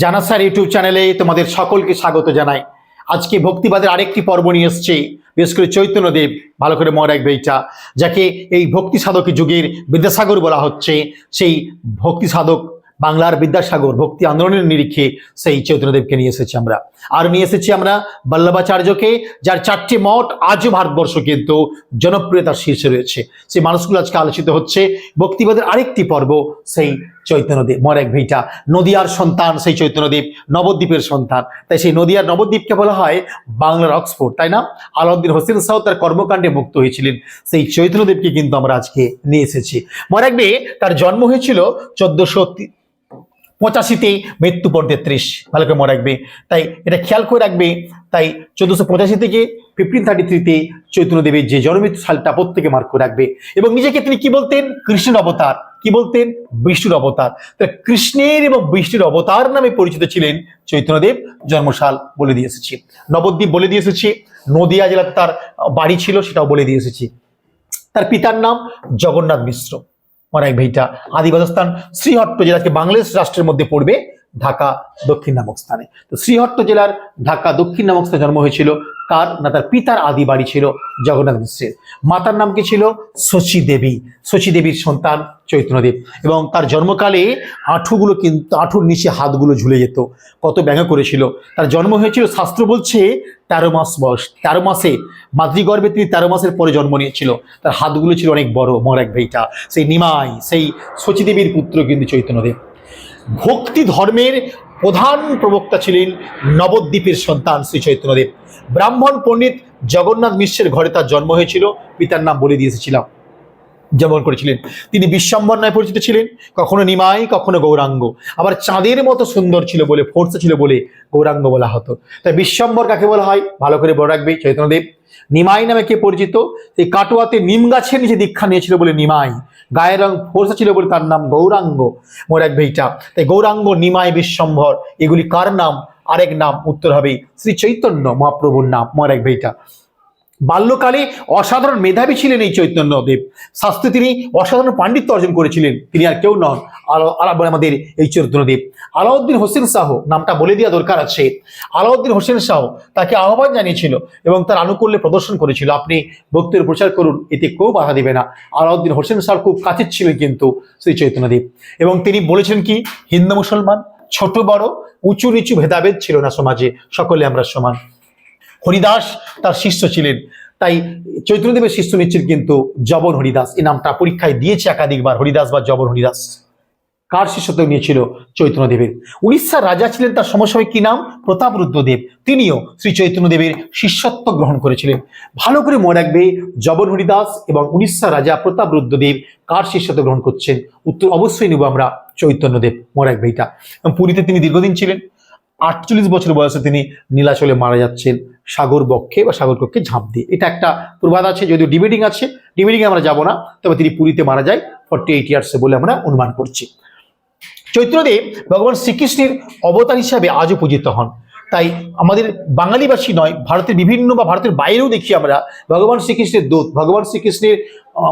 জানা sir YouTube চ্যানেলে তোমাদের সকলকে স্বাগত জানাই। আজকে ভক্তিবাদের আরেকটি পর্ব নিয়ে এসছে, বিশেষ করে চৈতন্যদেব, ভালো করে মনে রাখবে এইটা, যাকে এই ভক্তি সাধক যুগের বিদ্যাসাগর বলা হচ্ছে, সেই ভক্তি সাধক বাংলার বিদ্যাসাগর ভক্তি আন্দোলনের নিরিখে সেই চৈতন্যদেবকে নিয়ে এসেছি আমরা। আর নিয়ে এসেছি আমরা বল্লভাচার্যকে, যার চারটি মঠ আজও ভারতবর্ষ কিন্তু জনপ্রিয়তার শীর্ষে রয়েছে। সেই মানুষগুলো আজকে আলোচিত হচ্ছে, ভক্তিবাদের আরেকটি পর্ব, সেই চৈতন্যদেব মরেক ভিটা নদিয়ার সন্তান, সেই চৈতন্যদেব নবদ্বীপের সন্তান। তাই সেই নদিয়ার নবদ্বীপকে বলা হয় বাংলার অক্সফোর্ড, তাই না? আলাউদ্দিন হোসেন সাহ তার কর্মকাণ্ডে মুক্ত হয়েছিলেন। সেই চৈতন্যদেবকে কিন্তু আমরা আজকে নিয়ে এসেছি। রাখবে তার জন্ম হয়েছিল চোদ্দশো পঁচাশিতে মৃত্যু পর তেত্রিশ ভালো করে মনে রাখবে তাই এটা খেয়াল করে রাখবে, তাই চোদ্দশো পঁচাশি থেকে ফিফটিন থার্টি থ্রিতে চৈতন্যদেবের যে জন্মমৃত্যু সালটা প্রত্যেকে মার্ক করে রাখবে। এবং নিজেকে তিনি কি বলতেন? কৃষ্ণের অবতার। কি বলতেন? বিষ্ণুর অবতার। তা কৃষ্ণের এবং বিষ্ণুর অবতার নামে পরিচিত ছিলেন চৈতন্যদেব জন্মশাল বলে দিয়ে এসেছি। নবদ্বীপ বলে দিয়ে এসেছি। নদিয়া জেলার তার বাড়ি ছিল সেটাও বলে দিয়ে এসেছি। তার পিতার নাম জগন্নাথ মিশ্র। মানে ভাইটা আদিবাসস্থান শ্রীহট্ট জেলাকে বাংলাদেশ রাষ্ট্রের মধ্যে পড়বে। ঢাকা দক্ষিণ নামক স্থানে। তো শ্রীহট্ট জেলার ঢাকা দক্ষিণ নামক স্থানে জন্ম হয়েছিল। কার না, তার পিতার আদি বাড়ি ছিল জগন্নাথ মিশ্রের। মাতার নাম কি ছিল? শচী দেবী। শচী দেবীর সন্তান চৈতন্যদেব। এবং তার জন্মকালে আঁঠুগুলো কিন্তু, আঁঠুর নিচে হাতগুলো ঝুলে যেত। কত ব্যঙ্গ করেছিল। তার জন্ম হয়েছিল, শাস্ত্র বলছে, তেরো মাস বয়স, তেরো মাসে। মাতৃগর্ভে তিনি তেরো মাসের পরে জন্ম নিয়েছিল। তার হাতগুলো ছিল অনেক বড় মরাক ভাইটা। সেই নিমাই, সেই শচীদেবীর পুত্র কিন্তু চৈতন্যদেব। ভক্তি ধর্মের প্রধান প্রবক্তা ছিলেন নবদ্বীপের সন্তান শ্রী চৈতন্যদেব। ব্রাহ্মণ পণ্ডিত জগন্নাথ মিশ্রের ঘরে তার জন্ম হয়েছিল, পিতার নাম বলে দিয়ে এসেছিলাম যেমন করেছিলেন। তিনি বিশ্বম্বর নামে পরিচিত ছিলেন, কখনো নিমাই, কখনো গৌরাঙ্গ। আবার চাঁদের মতো সুন্দর ছিল বলে, ফোর্সে ছিল বলে গৌরাঙ্গ বলা হতো। তাই বিশ্বম্বর কাকে বলা হয়? ভালো করে বলে রাখবে চৈতন্যদেব। নিমাই নামে কে পরিচিত? এই কাটোয়াতে নিম গাছের নিচে দীক্ষা নিয়েছিল বলে নিমাই। গায়ের রং ফোর্সা ছিল বলে তার নাম গৌরাঙ্গ। মোর এক ভেইটা তাই গৌরাঙ্গ, নিমাই বিশ্বম্ভর এগুলি কার নাম? আরেক নাম, উত্তর হবে শ্রী চৈতন্য মহাপ্রভুর নাম। মোর এক ভেইটা বাল্যকালে অসাধারণ মেধাবী ছিলেন এই চৈতন্যদেব শাস্ত্রে তিনি অসাধারণ পাণ্ডিত্য অর্জন করেছিলেন। তিনি আর কেউ নন আমাদের এই চৈতন্যদেব আলাউদ্দিন হোসেন শাহ নামটা বলে দেওয়া দরকার আছে। আলাউদ্দিন হোসেন শাহ তাকে আহ্বান জানিয়েছিল এবং তার আনুকূল্যে প্রদর্শন করেছিল। আপনি ভক্তির প্রচার করুন, এতে কেউ বাধা দেবে না। আলাউদ্দিন হোসেন শাহ খুব কাছের ছিলেন কিন্তু শ্রী চৈতন্যদেব এবং তিনি বলেছেন কি, হিন্দু মুসলমান, ছোট বড়, উঁচু নিচু ভেদাভেদ ছিল না সমাজে, সকলে আমরা সমান। হরিদাস তার শিষ্য ছিলেন। তাই চৈতন্যদেবের শিষ্য নিচ্ছেন কিন্তু জবন হরিদাস। এই নামটা পরীক্ষায় দিয়েছে একাধিকবার, হরিদাস বা জবন হরিদাস। কার শিষ্যত্ব নিয়েছিল চৈতন্যদেবের? উড়িষ্যার রাজা ছিলেন তার সমসাময়িক কি নাম? প্রতাপরুদ্রদেব তিনিও শ্রী চৈতন্যদেবের শিষ্যত্ব গ্রহণ করেছিলেন। ভালো করে মনে রাখবে জবন হরিদাস এবং উড়িষ্যার রাজা প্রতাপরুদ্রদেব কার শিষ্যত্ব গ্রহণ করছেন? উত্তর অবশ্যই নেব আমরা চৈতন্যদেব। মনে রাখবে এটা। পুরীতে তিনি দীর্ঘদিন ছিলেন। আটচল্লিশ বছর বয়সে তিনি নীলাচলে মারা যাচ্ছেন সাগর বক্ষে বা সাগর কক্ষে ঝাঁপ দিয়ে। এটা একটা প্রবাদ আছে, যদিও ডিবেটিং আছে। ডিবেটিংয়ে আমরা যাব না, তবে তিনি পুরীতে মারা যায় ফর্টি এইট ইয়ার্সে বলে আমরা অনুমান করছি। চৈত্রদেব ভগবান শ্রীকৃষ্ণের অবতার হিসাবে আজও পূজিত হন। তাই আমাদের বাঙালিবাসী নয়, ভারতের বিভিন্ন বা ভারতের বাইরেও দেখি আমরা ভগবান শ্রীকৃষ্ণের দূত, ভগবান শ্রীকৃষ্ণের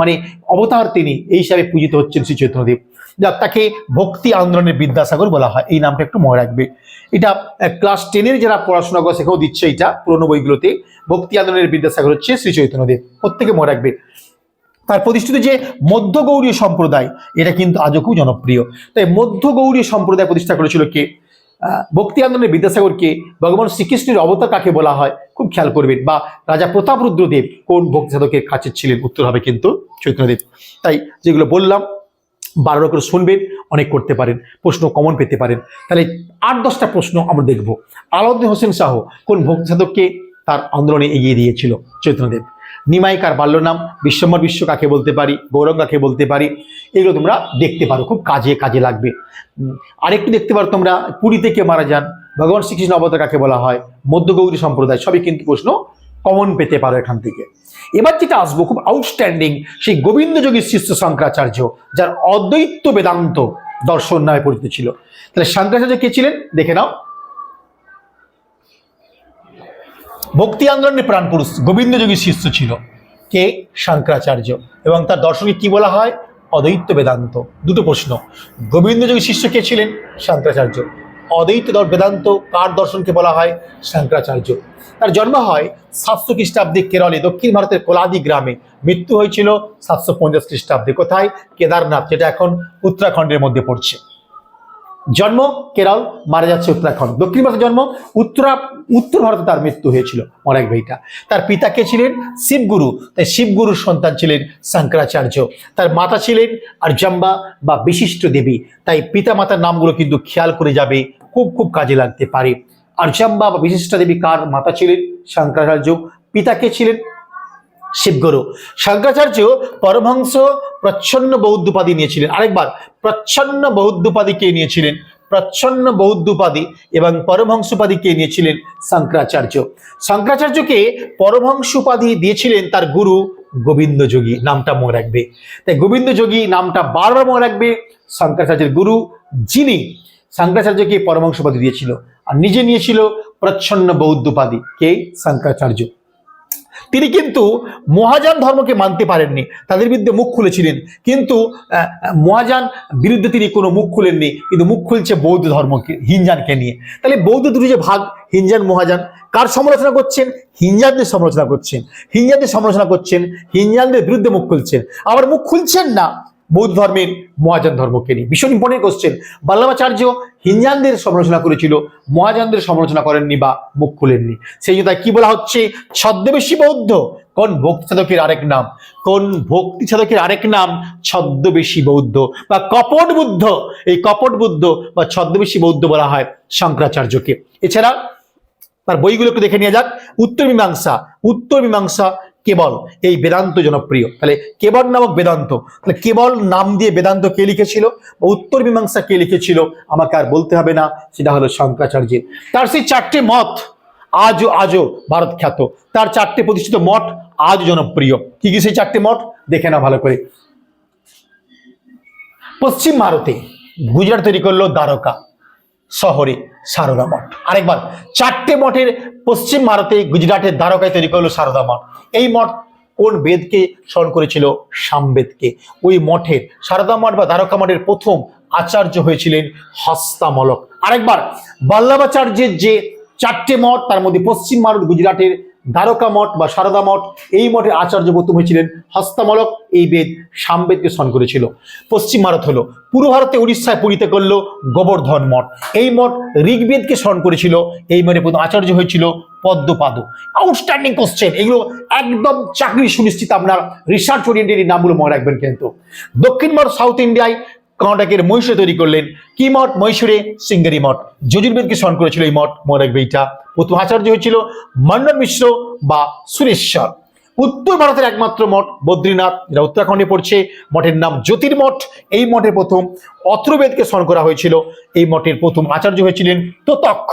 মানে অবতার তিনি, এই হিসাবে পূজিত হচ্ছেন শ্রী চৈতন্যদেব যাক তাকে ভক্তি আন্দোলনের বিদ্যাসাগর বলা হয়। এই নামটা একটু মনে রাখবে। এটা ক্লাস টেনের যারা পড়াশোনা করে সেখানেও দিচ্ছে এটা, পুরোনো বইগুলোতে। ভক্তি আন্দোলনের বিদ্যাসাগর হচ্ছে শ্রী চৈতন্যদেব, প্রত্যেকে মনে রাখবে। তার প্রতিষ্ঠিত যে মধ্য গৌড়ীয় সম্প্রদায়, এটা কিন্তু আজও খুব জনপ্রিয়। তাই মধ্য গৌড়ীয় সম্প্রদায় প্রতিষ্ঠা করেছিল কে? ভক্তি আন্দোলনের বিদ্যাসাগরকে ভগবান শ্রীকৃষ্ণের অবতার কাকে বলা হয়? খুব খেয়াল করবেন। বা রাজা প্রতাপ রুদ্রদেব কোন ভক্তি সাধকের কাছে ছিলেন? উত্তর হবে কিন্তু চৈতন্যদেব। তাই যেগুলো বললাম বারো করে শুনবেন, অনেক করতে পারেন, প্রশ্ন কমন পেতে পারেন। তাহলে আট, দশটা প্রশ্ন আমরা দেখব। আলাউদ্দিন হোসেন শাহ কোন ভক্তি সাধককে তার আন্দোলনে এগিয়ে দিয়েছিল? চৈতন্যদেব। নিমাইকার বাল্য নাম, বিশ্বম্বর বিশ্ব কাকে বলতে পারি গৌরব কাকে বলতে পারি, এগুলো তোমরা দেখতে পারো, খুব কাজে কাজে লাগবে। আরেকটু দেখতে পারো তোমরা, পুরীতে কে মারা যান? ভগবান শ্রীকৃষ্ণ অবতার কাকে বলা হয়? মধ্যগৌরী সম্প্রদায়, সবই কিন্তু প্রশ্ন কমন পেতে পারো এখান থেকে। এবার যেটা আসব, খুব আউটস্ট্যান্ডিং সেই গোবিন্দ যোগীর শিষ্য শঙ্করাচার্য, যার অদ্বৈত বেদান্ত দর্শন নামে পরিচিত ছিল। তাহলে শঙ্করাচার্য কে ছিলেন? দেখে নাও। ভক্তি আন্দোলনের প্রাণ পুরুষ গোবিন্দ যোগীর শিষ্য ছিল কে? শঙ্করাচার্য। এবং তার দর্শনকে কি বলা হয়? অদ্বৈত বেদান্ত। দুটো প্রশ্ন। গোবিন্দ যোগীর শিষ্য কে ছিলেন? শঙ্করাচার্য। অদ্বৈত বেদান্ত কার দর্শনকে বলা হয়? শঙ্করাচার্য। তার জন্ম হয় সাতশো খ্রিস্টাব্দে কেরলে, দক্ষিণ ভারতের কোলাদি গ্রামে। মৃত্যু হয়েছিল সাতশো পঞ্চাশ খ্রিস্টাব্দে। কোথায়? কেদারনাথ, যেটা এখন উত্তরাখণ্ডের মধ্যে পড়ছে। জন্ম কেরল, মারা যাচ্ছে উত্তরাখণ্ড। দক্ষিণ ভারতের জন্ম, উত্তরা, উত্তর ভারতে তার মৃত্যু হয়েছিল অনেক ভাইটা। তার পিতা কে ছিলেন? শিবগুরু। তাই শিবগুরুর সন্তান ছিলেন শঙ্করাচার্য। তার মাতা ছিলেন আর্যাম্বা বা বিশিষ্ট দেবী। তাই পিতা মাতার নামগুলো কিন্তু খেয়াল করে যাবে, খুব খুব কাজে লাগতে পারে। আর্যাম্বা বা বিশিষ্ট দেবী কার মাতা ছিলেন? শঙ্করাচার্য। পিতা কে ছিলেন? শিবগুরু। শঙ্করাচার্য পরমহংস, প্রচ্ছন্ন বৌদ্ধ উপাধি নিয়েছিলেন। আরেকবার প্রচ্ছন্ন বৌদ্ধ উপাধি কে নিয়েছিলেন? প্রচ্ছন্ন বৌদ্ধ এবং পরমহংস উপাধি কে নিয়েছিলেন শঙ্করাচার্য। শঙ্করাচার্যকে পরমহংস উপাধি দিয়েছিলেন তার গুরু গোবিন্দ যোগী, নামটা মনে রাখবে। তাই গোবিন্দ যোগী নামটা বারবার মনে রাখবে শঙ্করাচার্যের গুরু যিনি শঙ্করাচার্যকে পরমহংস উপাধি দিয়েছিল। আর নিজে নিয়েছিল প্রচ্ছন্ন বৌদ্ধ উপাধি কে? শঙ্করাচার্য। তিনি কিন্তু মহাজান ধর্মকে মানতে পারেননি, তাদের বিরুদ্ধে মুখ খুলেছিলেন। কিন্তু মহাজান বিরুদ্ধে তিনি কোনো মুখ খুলেননি, কিন্তু মুখ খুলছে বৌদ্ধ ধর্মকে, হিনজানকে নিয়ে। তাহলে বৌদ্ধ দুটি যে ভাগ, হিনজান মহাজান কার সমালোচনা করছেন? হিনজানদের সমালোচনা করছেন। হিনজানদের সমালোচনা করছেন, হিনজানদের বিরুদ্ধে মুখ খুলছেন। আবার মুখ খুলছেন না বৌদ্ধ ধর্মের মহাযান ধর্মকে নিয়ে। ভীষণ ইম্পর্টেন্ট কোশ্চেন বাল্লামাচার্য হিনজানদের সমালোচনা করেছিল মহাযানদের সমালোচনা করেননি বা মুখ খুলেননি। সেই জন্য কি বলা হচ্ছে? ছদ্মবেশী বৌদ্ধ। কোন ভক্তি সাধকের আরেক নাম? কোন ভক্তি সাধকের আরেক নাম? ছদ্মবেশী বৌদ্ধ বা কপট বুদ্ধ। এই কপট বুদ্ধ বা ছদ্মবেশী বৌদ্ধ বলা হয় শঙ্করাচার্যকে। এছাড়া তার বইগুলো একটু দেখে নিয়ে যাক। উত্তর মীমাংসা। উত্তর মীমাংসা কেবল এই বেদান্ত জনপ্রিয় তাহলে কেবল নামক বেদান্ত। তাহলে কেবল নাম দিয়ে বেদান্ত কে লিখেছিল? বা উত্তর মীমাংসা কে লিখেছিল? আমাকে আর বলতে হবে না, সেটা হলো শঙ্করাচার্যের। তার সেই চারটে মত আজও আজও ভারত খ্যাত। তার চারটে প্রতিষ্ঠিত মঠ আজ জনপ্রিয়। কি কি সেই চারটে মঠ? দেখে না ভালো করে। পশ্চিম ভারতে গুজরাট তৈরি করল দ্বারকা। শহরে সারদা মঠ। আরেকবার, চারটে মঠের পশ্চিম ভারতে গুজরাটের দ্বারকায় তৈরি করল সারদা মঠ। এই মঠ কোন বেদকে স্মরণ করেছিল? সামবেদকে। ওই মঠের সারদা মঠ বা দ্বারকা মঠের প্রথম আচার্য হয়েছিলেন হস্তামলক আরেকবার, বল্লভাচার্যের যে চারটে মঠ, তার মধ্যে পশ্চিম ভারত গুজরাটের দ্বারকা মঠ বা সারদা মঠ, এই মঠের আচার্য প্রথম হয়েছিলেন হস্তামলক। এই বেদ সামবেদকে স্মরণ করেছিল। পশ্চিম ভারত হলো, পূর্ব ভারতে উড়িষ্যায় পুরীতে করল গোবর্ধন মঠ। এই মঠ ঋগ্বেদকে স্মরণ করেছিল। এই মঠে প্রথম আচার্য হয়েছিল পদ্মপাদ। আউটস্ট্যান্ডিং কোশ্চেন এগুলো একদম চাকরি সুনিশ্চিত আপনার রিসার্চ ওরিয়েন্টেড নামগুলো মনে রাখবেন কিন্তু। দক্ষিণ ভারত সাউথ ইন্ডিয়ায় কর্ণাটকের মহীশূরে তৈরি করলেন। কি মঠ? মহীশূরে সিঙ্গারি মঠ। যজুর্বেদকে স্মরণ করেছিল এই মঠ। মনে রাখবে এইটা। প্রথম আচার্য হয়েছিল মন্ডন মিশ্র বা সুরেশ্বর। উত্তর ভারতের একমাত্র মঠ বদ্রীনাথ, যেটা উত্তরাখণ্ডে পড়ছে। মঠের নাম জ্যোতির্মঠ। এই মঠের প্রথম অত্রবেদকে স্মরণ করা হয়েছিল। এই মঠের প্রথম আচার্য হয়েছিলেন তোতক।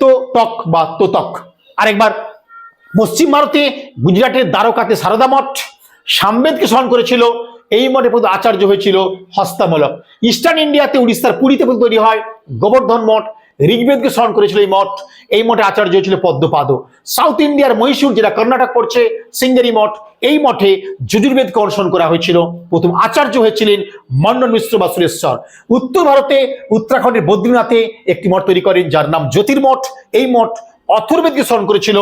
তো তক বা তোতক। আরেকবার, পশ্চিম ভারতে গুজরাটের দ্বারকাতে সারদা মঠ। সামবেদকে স্মরণ করেছিল এই মঠে প্রথম আচার্য হয়েছিল হস্তামূলক। ইস্টার্ন ইন্ডিয়াতে উড়িষ্যার পুরীতে প্রথম তৈরি হয় গোবর্ধন মঠ। ঋগ্বেদকে স্মরণ করেছিল এই মঠ। এই মঠে আচার্য হয়েছিল পদ্মপাদ। সাউথ ইন্ডিয়ার মহীশূর যেটা কর্ণাটক পড়ছে সিঙ্গেরি মঠ, এই মঠে যজুর্বেদকে অনুসরণ করা হয়েছিল। প্রথম আচার্য হয়েছিলেন মন্ডন মিশ্র বা সুরেশ্বর। উত্তর ভারতে উত্তরাখণ্ডের বদ্রীনাথে একটি মঠ তৈরি করেন, যার নাম জ্যোতির্মঠ। এই মঠ অথর্বেদকে স্মরণ করেছিল।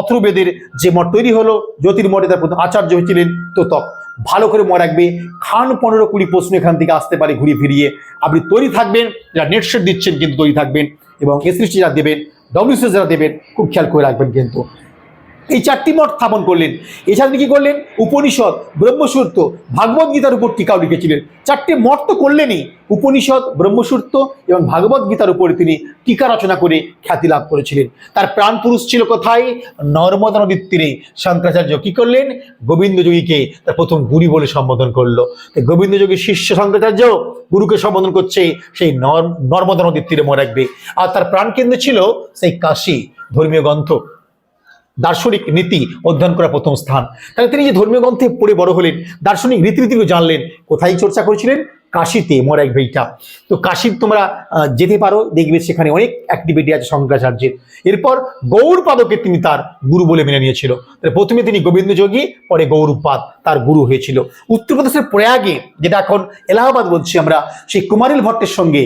অথর্বেদের যে মঠ তৈরি হলো, জ্যোতির্মঠে তার প্রথম আচার্য হয়েছিলেন তো তোতক ভালো করে মনে রাখবে, খান পনেরো কুড়ি প্রশ্ন এখান থেকে আসতে পারে ঘুরিয়ে ফিরিয়ে। আপনি তৈরি থাকবেন, যারা নেট সেট দিচ্ছেন কিন্তু তৈরি থাকবেন, এবং এসএসটি যারা দেবেন ডব্লিউসিএস যারা দেবেন, খুব খেয়াল করে রাখবেন কিন্তু। এই চারটি মঠ স্থাপন করলেন। এছাড়া তিনি কি করলেন? উপনিষদ ব্রহ্মসূত্র ভাগবত গীতার উপর টিকাও লিখেছিলেন চারটি মঠ তো করলেনই, উপনিষদ ব্রহ্মসূত্র এবং ভাগবত গীতার উপরে তিনি টিকা রচনা করে খ্যাতি লাভ করেছিলেন। তার প্রাণ পুরুষ ছিল কোথায়? নর্মদা নদীর তীরে। শঙ্করাচার্য কি করলেন? গোবিন্দযোগীকে তার প্রথম গুরু বলে সম্বোধন করল। তাই গোবিন্দ যোগীর শিষ্য শঙ্করাচার্য গুরুকে সম্বোধন করছে, সেই নর- নর্মদা নদীর তীরে মনে রাখবে আর তার প্রাণকেন্দ্র ছিল সেই কাশী, ধর্মীয় গ্রন্থ। দার্শনিক নীতি অধ্যয়ন করা প্রথম স্থান। তাহলে তিনি যে ধর্মীয় গ্রন্থে পড়ে বড় হলেন, দার্শনিক রীতিনীতিও জানলেন, কোথায় চর্চা করেছিলেন? কাশিতে মোর এক ভাইটা তো কাশির তোমরা যেতে পারো, দেখবে সেখানে অনেক অ্যাক্টিভিটি আছে শঙ্করাচার্যের। এরপর গৌরপাদকে তিনি তার গুরু বলে মেনে নিয়েছিল। প্রথমে তিনি গোবিন্দযোগী, পরে গৌরপাদ। তার গুরু হয়েছিল। উত্তরপ্রদেশের প্রয়াগে, যেটা এখন এলাহাবাদ বলছি আমরা, সেই কুমারিল ভট্টের সঙ্গে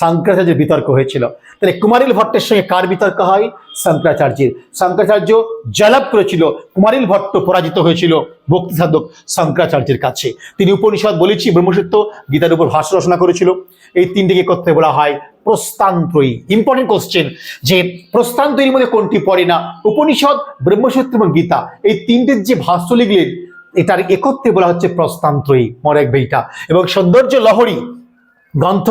শঙ্করাচার্যের বিতর্ক হয়েছিল। তাহলে কুমারিল ভট্টের সঙ্গে কার বিতর্ক হয়? শঙ্করাচার্যের। শঙ্করাচার্য জয়লাভ করেছিল, কুমারিল ভট্ট পরাজিত হয়েছিল ভক্তি সাধক শঙ্করাচার্যের কাছে। তিনি উপনিষদ বলেছি, ব্রহ্মসূত্র গীতার উপর ভাষ্য রচনা করেছিল। এই তিনটিকে করতে বলা হয় প্রস্তান্ত্রয়ী। ইম্পর্টেন্ট কোশ্চেন যে প্রস্তান্ত্রয়ীর মধ্যে কোনটি পড়ে না? উপনিষদ, ব্রহ্মসূত্র এবং গীতা। এই তিনটির যে ভাষ্য লিখলেন এটার একত্রে বলা হচ্ছে প্রস্তান্ত্রয়ী মরেক বেইটা এবং সৌন্দর্য লহরী গ্রন্থ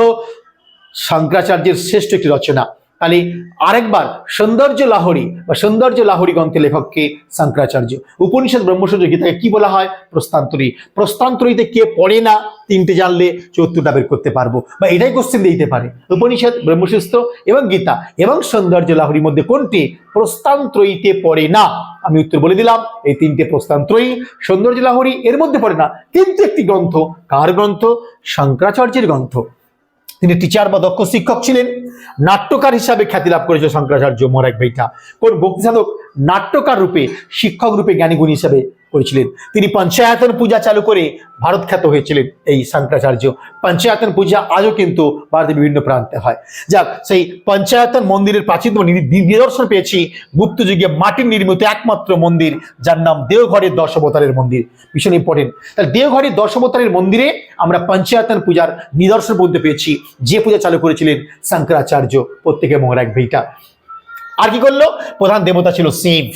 শঙ্করাচার্যের শ্রেষ্ঠ একটি রচনা। তাহলে আরেকবার সৌন্দর্য লাহরি বা সৌন্দর্য লাহরি গ্রন্থের লেখককে শঙ্করাচার্য উপনিষদ ব্রহ্মসূত্র গীতাকে কি বলা হয়? প্রস্তান্তরী। প্রস্তান্তরীতে কে পড়ে না, তিনটে জানলে চতুর্থটা বের করতে পারব বা এটাই কোশ্চেন দিতে পারে। উপনিষদ ব্রহ্মসূত্র এবং গীতা এবং সৌন্দর্য লাহরির মধ্যে কোনটি? প্রস্তান্ত্রয়ীতে পড়ে না। আমি উত্তর বলে দিলাম, এই তিনটে প্রস্তান্ত্রয়ী সৌন্দর্য লাহরি এর মধ্যে পড়ে না। কিন্তু একটি গ্রন্থ, কার গ্রন্থ? শঙ্করাচার্যের গ্রন্থ। তিনি টিচার বা দক্ষ শিক্ষক ছিলেন। নাট্যকার হিসাবে খ্যাতি লাভ করেছে শঙ্করাচার্য মরাক ভাইটা। কোন ভক্তি সাধক নাট্যকার রূপে, শিক্ষক রূপে জ্ঞানীগুণী হিসাবে করেছিলেন। তিনি পঞ্চায়তন পূজা চালু করে ভারত খ্যাত হয়েছিলেন এই শঙ্করাচার্য। পঞ্চায়তন পূজা আজও কিন্তু ভারতের বিভিন্ন প্রান্তে হয়। যাক, সেই পঞ্চায়েতন মন্দিরের প্রাচীনতম নিদর্শন পেয়েছি গুপ্ত যুগে মাটির নির্মিত একমাত্র মন্দির, যার নাম দেওঘরের দশবতারের মন্দির। ভীষণ ইম্পর্টেন্ট তাহলে দেওঘরের দশবতারের মন্দিরে আমরা পঞ্চায়তন পূজার নিদর্শন বলতে পেয়েছি। যে পূজা চালু করেছিলেন শঙ্করাচার্য প্রত্যেকে মনে রাখবে এইটা আর কি করল? প্রধান দেবতা ছিল শিব।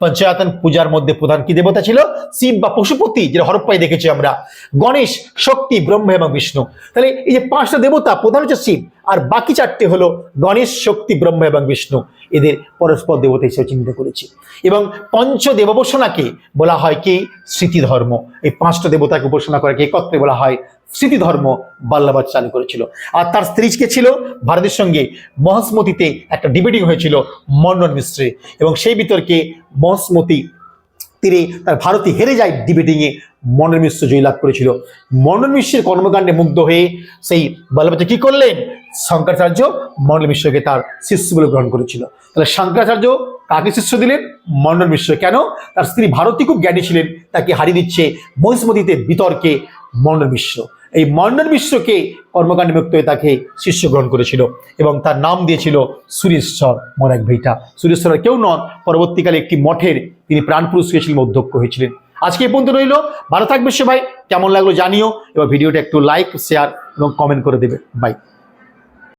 পঞ্চায়তন পূজার মধ্যে প্রধান কি দেবতা ছিল? শিব বা পশুপতি, যেটা হরপ্পাই দেখেছি আমরা। গণেশ, শক্তি, ব্রহ্ম এবং বিষ্ণু। তাহলে এই যে পাঁচটা দেবতা, প্রধান হচ্ছে শিব, আর বাকি চারটে হলো গণেশ, শক্তি, ব্রহ্ম এবং বিষ্ণু। এদের পরস্পর দেবতা হিসেবে চিহ্নিত করেছি। এবং পঞ্চ দেবোপাসনাকে বলা হয় কি? স্মৃতি ধর্ম এই পাঁচটা দেবতাকে উপাসনা করাকে একত্রে বলা হয় স্মৃতি ধর্ম বাল্লাবাদ চালু করেছিল। আর তার স্ত্রীকে ছিল? ভারতের সঙ্গে মহাসমতিতে একটা ডিবেটিং হয়েছিল মন্ডন মিশ্রে এবং সেই বিতর্কে মহাসমতি তীরে তার ভারতে হেরে যায় ডিবেটিংয়ে মন্ডন মিশ্র জয়লাভ করেছিল। মন্ডন মিশ্রের কর্মকাণ্ডে মুগ্ধ হয়ে সেই বল্লভাচার্য কি করলেন? শঙ্করাচার্য মন্ডল মিশ্রকে তার শিষ্য বলে গ্রহণ করেছিল। তাহলে শঙ্করাচার্য কাকে শিষ্য দিলেন? মন্ডল মিশ্র। কেন? তার স্ত্রী ভারতী খুব জ্ঞানী ছিলেন, তাকে হারিয়ে দিচ্ছে মহিষ্মতিতে বিতর্কে মন্ডল মিশ্র। এই মন্ডন মিশ্রকে কর্মকাণ্ড মুক্ত হয়ে তাকে শিষ্য গ্রহণ করেছিল এবং তার নাম দিয়েছিল সুরেশ্বর মরাক ভেইটা সুরেশ্বর কেউ নন, পরবর্তীকালে একটি মঠের তিনি প্রাণপুরুষ হয়েছিলেন অধ্যক্ষ হয়েছিলেন। আজকে এই পর্যন্ত রইল। ভালো থাকবে সবাই। কেমন লাগল জানিও। এবার ভিডিওটা একটু লাইক শেয়ার এবং কমেন্ট করে দেবে। বাই